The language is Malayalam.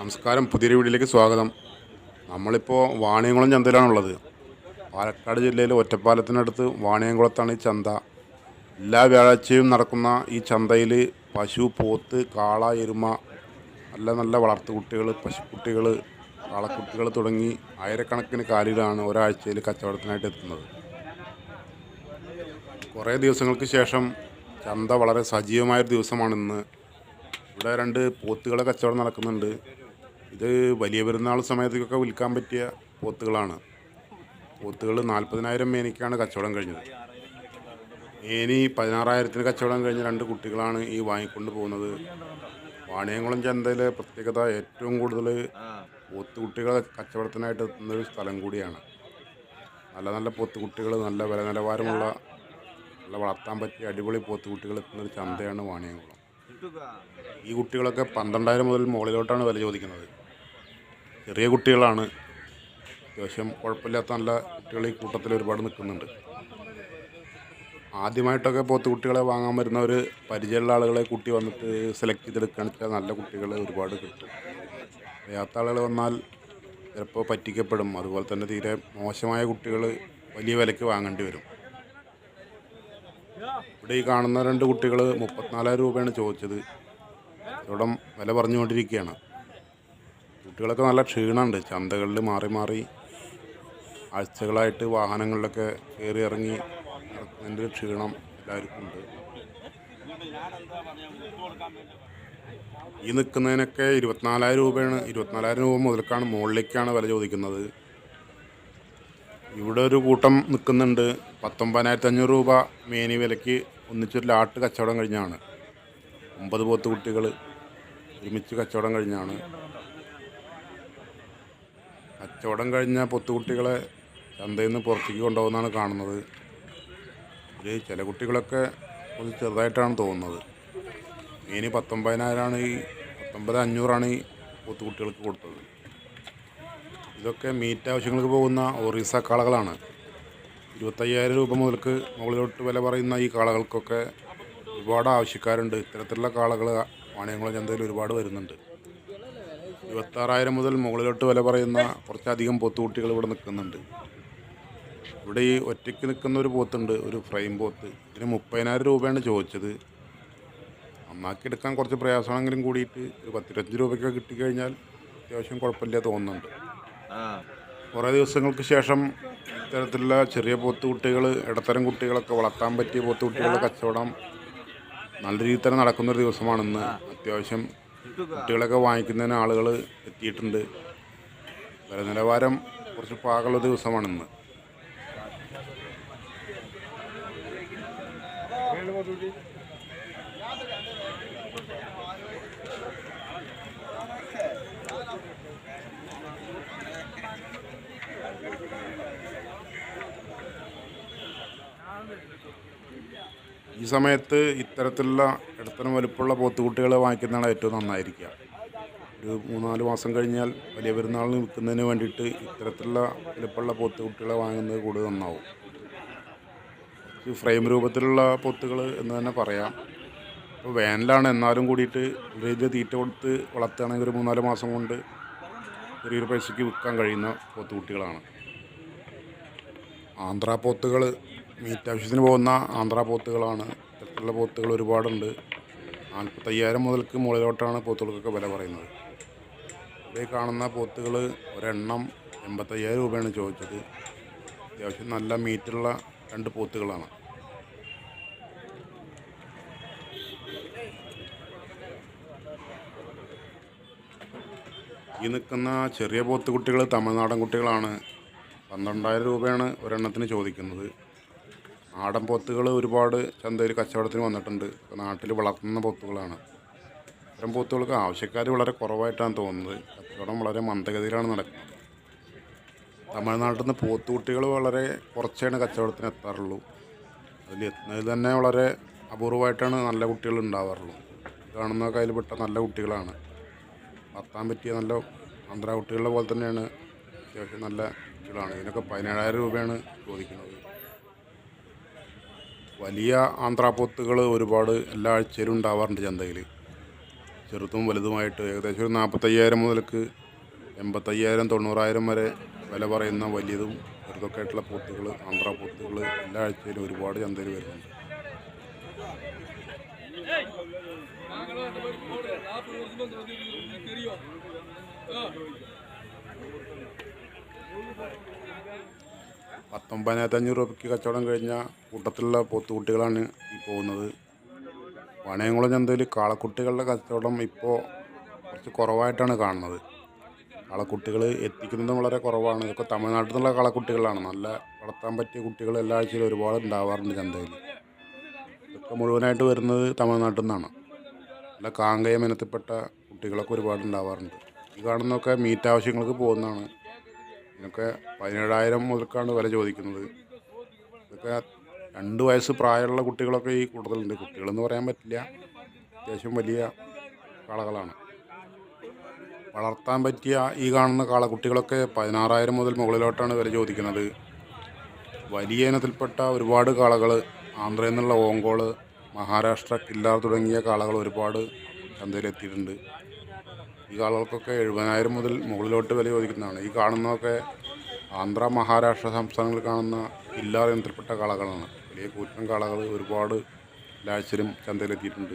നമസ്കാരം പുതിയൊരു വീട്ടിലേക്ക് സ്വാഗതം. നമ്മളിപ്പോൾ വാണിയംകുളം ചന്തയിലാണുള്ളത്. പാലക്കാട് ജില്ലയിലെ ഒറ്റപ്പാലത്തിനടുത്ത് വാണിയംകുളത്താണ് ഈ ചന്ത. എല്ലാ വ്യാഴാഴ്ചയും നടക്കുന്ന ഈ ചന്തയിൽ പശു പോത്ത് കാള എരുമ നല്ല നല്ല വളർത്തുകുട്ടികൾ പശുക്കുട്ടികൾ കാളക്കുട്ടികൾ തുടങ്ങി ആയിരക്കണക്കിന് കാലികളാണ് ഒരാഴ്ചയിൽ കച്ചവടത്തിനായിട്ട് എത്തുന്നത്. കുറേ ദിവസങ്ങൾക്ക് ശേഷം ചന്ത വളരെ സജീവമായൊരു ദിവസമാണിന്ന്. ഇവിടെ രണ്ട് പോത്തുകളെ കച്ചവടം നടക്കുന്നുണ്ട്. ഇത് വലിയ പെരുന്നാൾ സമയത്തൊക്കെ വിൽക്കാൻ പറ്റിയ പോത്തുകളാണ്. പോത്തുകൾ നാൽപ്പതിനായിരം മേനിക്കാണ് കച്ചവടം കഴിഞ്ഞത്. മേനി പതിനാറായിരത്തിന് കച്ചവടം കഴിഞ്ഞ രണ്ട് കുട്ടികളാണ് ഈ വാങ്ങിക്കൊണ്ട് പോകുന്നത്. വാണിയംകുളം ചന്തയിലെ പ്രത്യേകത ഏറ്റവും കൂടുതൽ പോത്തുകുട്ടികളെ കച്ചവടത്തിനായിട്ട് എത്തുന്ന ഒരു സ്ഥലം കൂടിയാണ്. നല്ല നല്ല പോത്തുകുട്ടികൾ നല്ല വില നിലവാരമുള്ള നല്ല വളർത്താൻ പറ്റിയ അടിപൊളി പോത്തുകുട്ടികൾ എത്തുന്ന ഒരു ചന്തയാണ് വാണിയംകുളം. ഈ കുട്ടികളൊക്കെ പന്ത്രണ്ടായിരം മുതൽ മുകളിലോട്ടാണ് വില ചോദിക്കുന്നത്. ചെറിയ കുട്ടികളാണ്. അത്യാവശ്യം കുഴപ്പമില്ലാത്ത നല്ല കുട്ടികൾ ഈ കൂട്ടത്തിൽ ഒരുപാട് നിൽക്കുന്നുണ്ട്. ആദ്യമായിട്ടൊക്കെ പോത്ത് കുട്ടികളെ വാങ്ങാൻ വരുന്നവർ പരിചയമുള്ള ആളുകളെ കൂട്ടി വന്നിട്ട് സെലക്ട് ചെയ്തെടുക്കുകയാണെന്ന് വെച്ചാൽ നല്ല കുട്ടികളെ ഒരുപാട് കിട്ടും. അറിയാത്ത ആളുകൾ വന്നാൽ ചിലപ്പോൾ പറ്റിക്കപ്പെടും. അതുപോലെ തന്നെ തീരെ മോശമായ കുട്ടികൾ വലിയ വിലയ്ക്ക് വാങ്ങേണ്ടി വരും. ഇവിടെ ഈ കാണുന്ന രണ്ട് കുട്ടികൾ മുപ്പത്തിനാലായിരം രൂപയാണ് ചോദിച്ചത്. ഇവിടം വില പറഞ്ഞുകൊണ്ടിരിക്കുകയാണ്. കുട്ടികളൊക്കെ നല്ല ക്ഷീണമുണ്ട്. ചന്തകളിൽ മാറി മാറി ആഴ്ചകളായിട്ട് വാഹനങ്ങളിലൊക്കെ കയറി ഇറങ്ങി ഒരു ക്ഷീണം എല്ലാവർക്കും ഉണ്ട്. ഈ നിൽക്കുന്നതിനൊക്കെ ഇരുപത്തിനാലായിരം രൂപയാണ്. ഇരുപത്തിനാലായിരം രൂപ മുതൽക്കാണ് മുകളിലേക്കാണ് വില ചോദിക്കുന്നത്. ഇവിടെ ഒരു കൂട്ടം നിൽക്കുന്നുണ്ട്. പത്തൊമ്പതിനായിരത്തി അഞ്ഞൂറ് രൂപ മേനി വിലയ്ക്ക് ഒന്നിച്ചൊരു ലാട്ട് കച്ചവടം കഴിഞ്ഞാണ്. ഒമ്പത് പോത്ത് കുട്ടികൾ ഒരുമിച്ച് കച്ചവടം കഴിഞ്ഞാണ്. കച്ചവടം കഴിഞ്ഞ പൊത്തുകുട്ടികളെ ചന്തയിൽ നിന്ന് പുറത്തേക്ക് കൊണ്ടുപോകുന്നതാണ് കാണുന്നത്. ഇതിൽ ചില കുട്ടികളൊക്കെ കുറച്ച് ചെറുതായിട്ടാണ് തോന്നുന്നത്. മീന് പത്തൊമ്പതിനായിരമാണ് ഈ പത്തൊമ്പത് അഞ്ഞൂറാണ് ഈ പൊത്തുകുട്ടികൾക്ക് കൊടുത്തത്. ഇതൊക്കെ മീറ്റ് ആവശ്യങ്ങൾക്ക് പോകുന്ന ഒറീസ കാളകളാണ്. ഇരുപത്തയ്യായിരം രൂപ മുതൽക്ക് മുകളിലോട്ട് വില പറയുന്ന ഈ കാളകൾക്കൊക്കെ ഒരുപാട് ആവശ്യക്കാരുണ്ട്. ഇത്തരത്തിലുള്ള കാളകൾ വാണിയംകുളം ചന്തയിൽ ഒരുപാട് വരുന്നുണ്ട്. ഇരുപത്താറായിരം മുതൽ മുകളിലോട്ട് വില പറയുന്ന കുറച്ചധികം പോത്തുകുട്ടികൾ ഇവിടെ നിൽക്കുന്നുണ്ട്. ഇവിടെ ഈ ഒറ്റയ്ക്ക് നിൽക്കുന്ന ഒരു പോത്തുണ്ട് ഒരു ഫ്രെയിം പോത്ത്. ഇതിന് മുപ്പതിനായിരം രൂപയാണ് ചോദിച്ചത്. നന്നാക്കി എടുക്കാൻ കുറച്ച് പ്രയാസമാണെങ്കിലും കൂടിയിട്ട് ഒരു പത്തിരുപത്തഞ്ച് രൂപയ്ക്ക് കിട്ടിക്കഴിഞ്ഞാൽ അത്യാവശ്യം കുഴപ്പമില്ല തോന്നുന്നുണ്ട്. കുറേ ദിവസങ്ങൾക്ക് ശേഷം ഇത്തരത്തിലുള്ള ചെറിയ പോത്തുകുട്ടികൾ ഇടത്തരം കുട്ടികളൊക്കെ വളർത്താൻ പറ്റിയ പോത്തുകുട്ടികളുടെ കച്ചവടം നല്ല രീതിയിൽ തന്നെ നടക്കുന്നൊരു ദിവസമാണെന്ന് അത്യാവശ്യം കുട്ടികളൊക്കെ വാങ്ങിക്കുന്നതിന് ആളുകൾ എത്തിയിട്ടുണ്ട്. വില നിലവാരം കുറച്ച് പാകമുള്ള ദിവസമാണിന്ന്. ഈ സമയത്ത് ഇത്തരത്തിലുള്ള ഇടത്തരം വലുപ്പമുള്ള പോത്തുകുട്ടികളെ വാങ്ങിക്കുന്നതാണ് ഏറ്റവും നന്നായിരിക്കുക. ഒരു മൂന്നാൽ മാസം കഴിഞ്ഞാൽ വലിയ പെരുന്നാളിന് വിൽക്കുന്നതിന് വേണ്ടിയിട്ട് ഇത്തരത്തിലുള്ള വലുപ്പമുള്ള പോത്തുകുട്ടികളെ വാങ്ങുന്നത് കൂടുതൽ നന്നാവും. ഫ്രെയിം രൂപത്തിലുള്ള പോത്തുകൾ എന്ന് തന്നെ പറയാം. ഇപ്പോൾ വേനലാണ് എന്നാലും കൂടിയിട്ട് വലിയ തീറ്റ കൊടുത്ത് വളർത്തുകയാണെങ്കിൽ ഒരു മൂന്നാൽ മാസം കൊണ്ട് ചെറിയൊരു പൈസയ്ക്ക് വിൽക്കാൻ കഴിയുന്ന പോത്തുകുട്ടികളാണ്. ആന്ധ്രാ പോത്തുകൾ മീറ്റ് ആവശ്യത്തിന് പോകുന്ന ആന്ധ്രാ പോത്തുകളാണ്. ഇത്തരത്തിലുള്ള പോത്തുകൾ ഒരുപാടുണ്ട്. നാൽപ്പത്തയ്യായിരം മുതൽക്ക് മുകളിലോട്ടാണ് പോത്തുകൾക്കൊക്കെ വില പറയുന്നത്. ഇവിടെ കാണുന്ന പോത്തുകൾ ഒരെണ്ണം എൺപത്തയ്യായിരം രൂപയാണ് ചോദിച്ചത്. അത്യാവശ്യം നല്ല മീറ്റുള്ള രണ്ട് പോത്തുകളാണ്. ഈ നിൽക്കുന്ന ചെറിയ പോത്തുകുട്ടികൾ തമിഴ്നാടൻ കുട്ടികളാണ്. പന്ത്രണ്ടായിരം രൂപയാണ് ഒരെണ്ണത്തിന് ചോദിക്കുന്നത്. നാടൻ പോത്തുകൾ ഒരുപാട് ചന്തയിൽ കച്ചവടത്തിന് വന്നിട്ടുണ്ട്. നാട്ടിൽ വളർത്തുന്ന പോത്തുകളാണ്. ഇത്തരം പോത്തുകൾക്ക് ആവശ്യക്കാർ വളരെ കുറവായിട്ടാണ് തോന്നുന്നത്. കച്ചവടം വളരെ മന്ദഗതിയിലാണ് നടക്കുന്നത്. തമിഴ്നാട്ടിൽ നിന്ന് പോത്തുകുട്ടികൾ വളരെ കുറച്ചാണ് കച്ചവടത്തിന് എത്താറുള്ളൂ. അതിൽ എത്തുന്നതിൽ തന്നെ വളരെ അപൂർവമായിട്ടാണ് നല്ല കുട്ടികൾ ഉണ്ടാവാറുള്ളൂ. കാണുന്ന കയ്യിൽപ്പെട്ട നല്ല കുട്ടികളാണ്. വളർത്താൻ പറ്റിയ നല്ല ആന്ധ്ര കുട്ടികളെ പോലെ തന്നെയാണ് അത്യാവശ്യം നല്ല കുട്ടികളാണ്. ഇതിനൊക്കെ പതിനേഴായിരം രൂപയാണ് ചോദിക്കുന്നത്. വലിയ ആന്ധ്രാപോത്തുകൾ ഒരുപാട് എല്ലാ ആഴ്ചയിലും ഉണ്ടാവാറുണ്ട് ചന്തയിൽ ചെറുതും വലുതുമായിട്ട് ഏകദേശം ഒരു നാൽപ്പത്തയ്യായിരം മുതൽക്ക് എൺപത്തയ്യായിരം തൊണ്ണൂറായിരം വരെ വില പറയുന്ന വലിയതും ചെറുതൊക്കെ ആയിട്ടുള്ള പൊത്തുകൾ ആന്ധ്രാപ്പൊത്തുകൾ പോത്തുകൾ എല്ലാ ആഴ്ചയിലും ഒരുപാട് ചന്തയിൽ വരുന്നുണ്ട്. അഞ്ഞൂറ് രൂപയ്ക്ക് കച്ചവടം കഴിഞ്ഞ കൂട്ടത്തിലുള്ള പോത്തുകുട്ടികളാണ് ഈ പോകുന്നത്. വണയംകുളം ചന്തയിൽ കാളക്കുട്ടികളുടെ കച്ചവടം ഇപ്പോൾ കുറച്ച് കുറവായിട്ടാണ് കാണുന്നത്. കാളക്കുട്ടികൾ എത്തിക്കുന്നതും വളരെ കുറവാണ്. ഇതൊക്കെ തമിഴ്നാട്ടിൽ നിന്നുള്ള കാളക്കുട്ടികളാണ്. നല്ല വളർത്താൻ പറ്റിയ കുട്ടികൾ എല്ലാ ആഴ്ചയിലും ഒരുപാട് ഉണ്ടാവാറുണ്ട് ചന്തയിൽ ഇതൊക്കെ മുഴുവനായിട്ട് വരുന്നത് തമിഴ്നാട്ടിൽ നിന്നാണ്. നല്ല കാങ്കയം ഇനത്തിൽപ്പെട്ട കുട്ടികളൊക്കെ ഒരുപാട് ഉണ്ടാവാറുണ്ട്. ഈ കാണുന്നതൊക്കെ മീറ്റ് ആവശ്യങ്ങൾക്ക് പോകുന്നതാണ്. ഇതിനൊക്കെ പതിനേഴായിരം മുതൽക്കാണ് വില ചോദിക്കുന്നത്. ഇതൊക്കെ രണ്ട് വയസ്സ് പ്രായമുള്ള കുട്ടികളൊക്കെ ഈ കൂടുതലുണ്ട്. കുട്ടികളെന്ന് പറയാൻ പറ്റില്ല. അത്യാവശ്യം വലിയ കാളകളാണ്. വളർത്താൻ പറ്റിയ ഈ കാണുന്ന കാളക്കുട്ടികളൊക്കെ പതിനാറായിരം മുതൽ മുകളിലോട്ടാണ് വില ചോദിക്കുന്നത്. വലിയ ഇനത്തിൽപ്പെട്ട ഒരുപാട് കാളകൾ ആന്ധ്രയിൽ നിന്നുള്ള ഓങ്കോൾ മഹാരാഷ്ട്ര കില്ലാർ തുടങ്ങിയ കാളകൾ ഒരുപാട് ചന്തയിലെത്തിയിട്ടുണ്ട് ഈ കാളകൾക്കൊക്കെ എഴുപതിനായിരം മുതൽ മുകളിലോട്ട് വില ചോദിക്കുന്നതാണ്. ഈ കാണുന്നതൊക്കെ ആന്ധ്ര മഹാരാഷ്ട്ര സംസ്ഥാനങ്ങളിൽ കാണുന്ന ഇല്ലാതെ ഇനത്തിൽപ്പെട്ട കാളകളാണ്. വലിയ കൂറ്റൻ കാളകൾ ഒരുപാട് ലാച്ചിലും ചന്തയിലെത്തിയിട്ടുണ്ട്